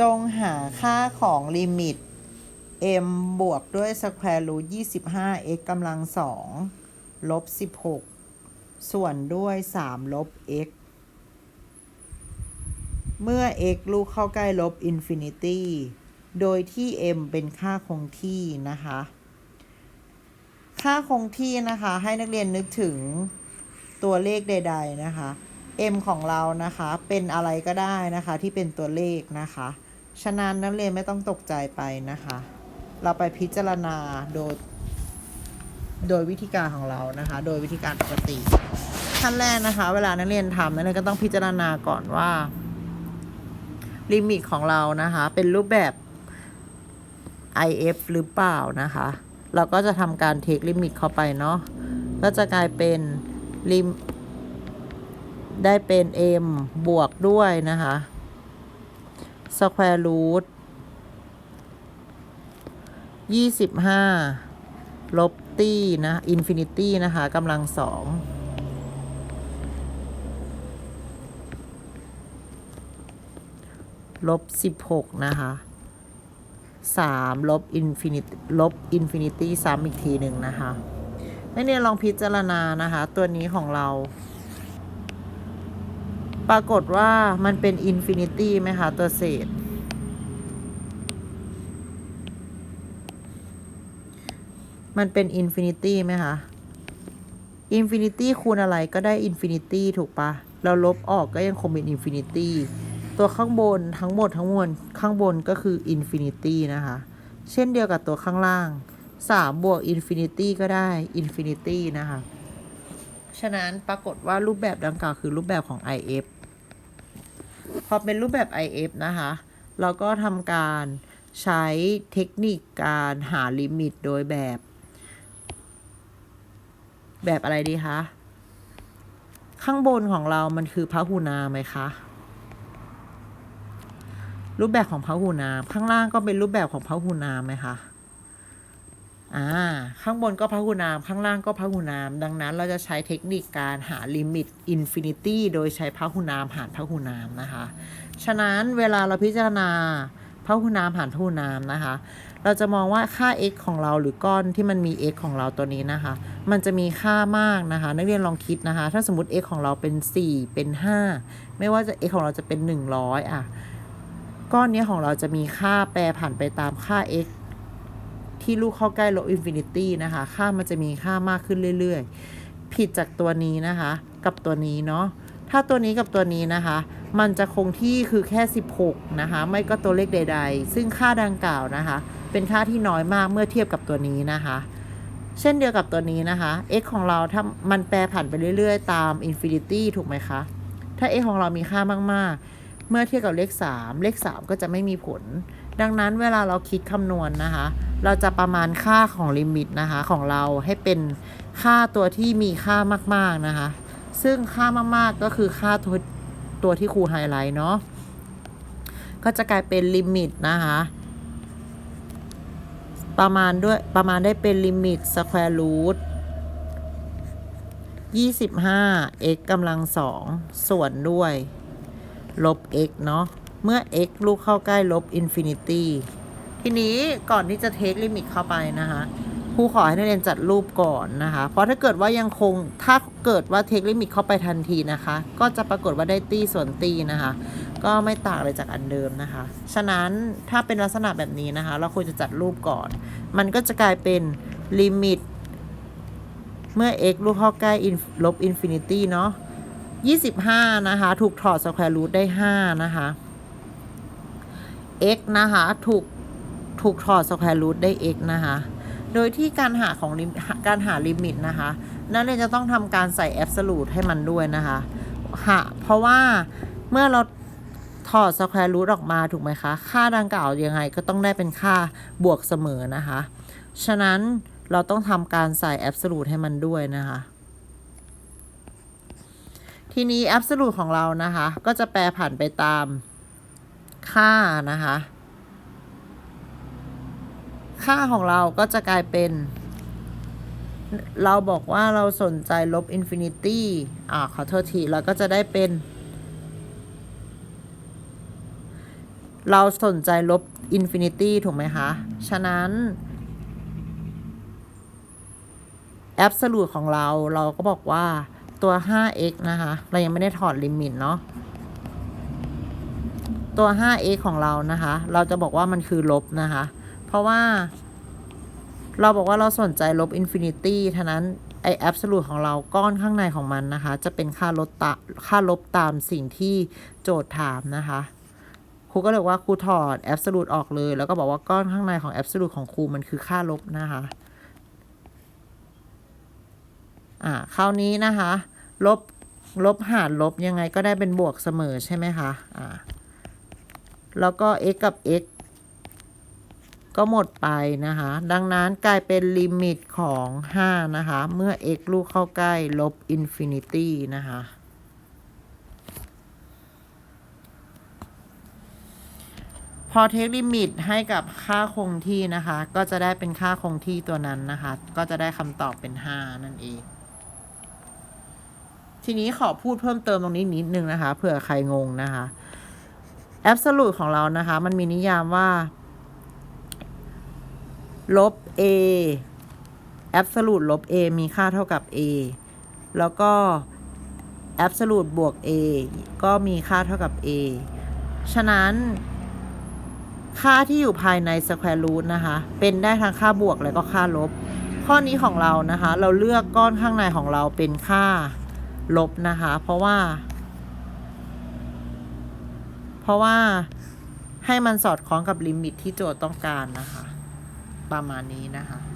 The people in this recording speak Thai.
จงหาค่าของลิมิต m บวกด้วย square root 25 x กำลังสองลบ 16 ส่วนด้วย 3 ลบ x เมื่อ x ลูกเข้าใกล้ลบอินฟินิตี้โดยที่ m เป็นค่าคงที่นะคะ ค่าคงที่นะคะ ให้นักเรียนนึกถึงตัวเลขใด ๆ นะคะ m ของเรานะคะ เป็นอะไรก็ได้นะคะที่เป็นตัวเลขนะคะ ฉะนั้นนักเรียนไม่ต้องตกใจไปนะคะ เราไปพิจารณาโดย โดยวิธีการของเรานะคะ โดยวิธีการปกติขั้นแรกนะคะ เวลานักเรียนทำนักเรียนก็ต้องพิจารณาก่อนว่าลิมิตของเรานะคะ เป็นรูปแบบ IF หรือเปล่านะคะ เราก็จะทำการเทคลิมิตเข้าไปเนาะก็จะกลายเป็นลิมได้เป็น m บวกด้วยนะคะ square root ยี่สิบห้าลบตี้นะอินฟินิตี้นะคะกำลังสองลบสิบหกนะคะสามลบอินฟินิตลบอินฟินิตี้ซ้ำอีกทีหนึ่งนะคะนักเรียลองพิจารณานะคะ ตัวนี้ของเรา ปรากฏว่ามันเป็นอินฟินิตี้ไหมคะตัวเศษ มันเป็นอินฟินิตี้ไหมคะอินฟินิตี้คูณอะไรก็ได้อินฟินิตี้ถูกปะเราลบออกก็ยังคงเป็นอินฟินิตี้ตัวข้างบนทั้งหมดทั้งมวลข้างบนก็คืออินฟินิตี้นะคะ เช่นเดียวกับตัวข้างล่าง 3 บวกอินฟินิตี้ก็ได้อินฟินิตี้นะคะ ฉะนั้นปรากฏว่ารูปแบบดังกล่าวคือรูปแบบของ IF พอเป็นรูปแบบ IF นะคะ เราก็ทำการใช้เทคนิคการหาลิมิตโดยแบบ แบบอะไรดีคะ ข้างบนของเรามันคือพหุนามไหมคะ รูปแบบของพหุนามข้างล่างก็เป็นรูปแบบของพหุนามไหมคะ อ่าข้างบนก็พหุนาม ข้างล่างก็พหุนาม ดังนั้นเราจะใช้เทคนิคการหาลิมิตอินฟินิตี้โดยใช้พหุนามหารพหุนามนะคะ ฉะนั้นเวลาเราพิจารณาพหุนามหารพหุนามนะคะ เราจะมองว่าค่า x ของเราหรือก้อนที่มันมี x ของเราตัวนี้นะคะ มันจะมีค่ามากนะคะ นักเรียนลองคิดนะคะ ถ้าสมมติ x ของเราเป็น 4 เป็น 5 ไม่ว่าจะ x ของเราจะเป็น 100อะก้อนนี้ของเราจะมีค่าแปรผันไปตามค่า x ที่ลูกเข้าใกล้ลบอินฟินิตี้นะคะ ค่ามันจะมีค่ามากขึ้นเรื่อยๆ ผิดจากตัวนี้นะคะ กับตัวนี้เนาะถ้าตัวนี้กับตัวนี้นะคะ มันจะคงที่คือแค่ 16 นะคะ ไม่ก็ตัวเลขใด ๆ ซึ่งค่าดังกล่าวนะคะ เป็นค่าที่น้อยมากเมื่อเทียบกับตัวนี้นะคะ เช่นเดียวกับตัวนี้นะคะ x ของเราถ้ามันแปรผันไปเรื่อยๆ ตาม infinity ถูกไหมคะ ถ้า x ของเรามีค่ามากๆ เมื่อเทียบกับเลข 3 เลข 3 ก็จะไม่มีผล ดังนั้นเวลาเราคิดคำนวณนะคะ เราจะประมาณค่าของลิมิตนะคะของเราให้เป็นค่าตัวที่มีค่ามากๆนะคะ ซึ่งค่ามากๆก็คือค่าตัวตัวที่ครูไฮไลท์เนาะก็จะกลายเป็นลิมิตนะคะประมาณด้วยประมาณได้เป็นลิมิตสแควร์รูท25 x กำลังสองส่วนด้วย ลบ x เนาะเมื่อ x ลูกเข้าใกล้ลบอินฟินิตี้ ทีนี้ก่อนที่จะเทคลิมิตเข้าไปนะคะครูขอให้นักเรียนจัดรูปก่อนนะคะ เพราะถ้าเกิดว่ายังคงถ้าเกิดว่าเทคลิมิตเข้าไปทันทีนะคะ ก็จะปรากฏว่าได้ตี้ส่วนตี้นะคะ ก็ไม่ต่างเลยจากอันเดิมนะคะ ฉะนั้นถ้าเป็นลักษณะแบบนี้นะคะ เราควรจะจัดรูปก่อน มันก็จะกลายเป็นลิมิตเมื่อ x ลูกเข้าใกล้ลบอินฟินิตี้เนาะ25 นะคะ ถูกถอดสแควร์รูทได้ 5 นะคะ x นะคะ ถูก ถูกถอดสแควร์รูทได้ x นะคะ โดยที่การหาของการหาลิมิตนะคะ นักเรียนจะต้องทำการใส่แอบสูตให้มันด้วยนะคะหาเพราะว่าเมื่อเราถอดสแควร์รูทออกมาถูกไหมคะ ค่าดังกล่าวยังไงก็ต้องได้เป็นค่าบวกเสมอนะคะ ฉะนั้นเราต้องทำการใส่แอบสูตให้มันด้วยนะคะทีนี้แอบสูตของเรานะคะ ก็จะแปรผันไปตามค่านะคะ ค่าของเราก็จะกลายเป็น เราบอกว่าเราสนใจลบอินฟินิตี้อ่าขอโทษทีเราก็จะได้เป็น เราสนใจลบอินฟินิตี้ถูกไหมคะ ฉะนั้นแอบสูตของเราเราก็บอกว่าตัว 5x นะคะ เรายังไม่ได้ถอดลิมิตเนาะ ตัว 5x ของเรานะคะ เราจะบอกว่ามันคือลบนะคะ เพราะว่า เราบอกว่าเราสนใจลบอินฟินิตี้ท่านั้นไอแอบสูตของเราก้อนข้างในของมันนะคะ จะเป็นค่าลบตาค่าลบตามสิ่งที่โจทย์ถามนะคะครูก็เลยว่าครูถอดแอบสูตออกเลย แล้วก็บอกว่าก้อนข้างในของแอบสูตของครูมันคือค่าลบนะคะอ่าคราวนี้นะคะ ลบลบหารลบยังไงก็ได้เป็นบวกเสมอใช่ไหมคะอ่าแล้วก็ x กับ x ก็หมดไปนะคะ ดังนั้นกลายเป็นลิมิตของ 5 นะคะ เมื่อ x ลูกเข้าใกล้ ลบอินฟินิตี้นะคะ พอเทคลิมิตให้กับค่าคงที่นะคะ ก็จะได้เป็นค่าคงที่ตัวนั้นนะคะ ก็จะได้คำตอบเป็น 5 นั่นเอง ทีนี้ขอพูดเพิ่มเติมตรงนี้นิดนึงนะคะ เผื่อใครงงนะคะแอบสูตของเรานะคะ มันมีนิยามว่า ลบ a แอบสูตลบ a มีค่าเท่ากับ a แล้วก็แอบสูตบวก a ก็มีค่าเท่ากับ a ฉะนั้น ค่าที่อยู่ภายใน square root นะคะ เป็นได้ทั้งค่าบวกและก็ค่าลบ ข้อนี้ของเรานะคะ เราเลือกก้อนข้างในของเราเป็นค่าลบนะคะ เพราะว่า เพราะว่าให้มันสอดคล้องกับลิมิตที่โจทย์ต้องการนะคะ ประมาณนี้นะคะ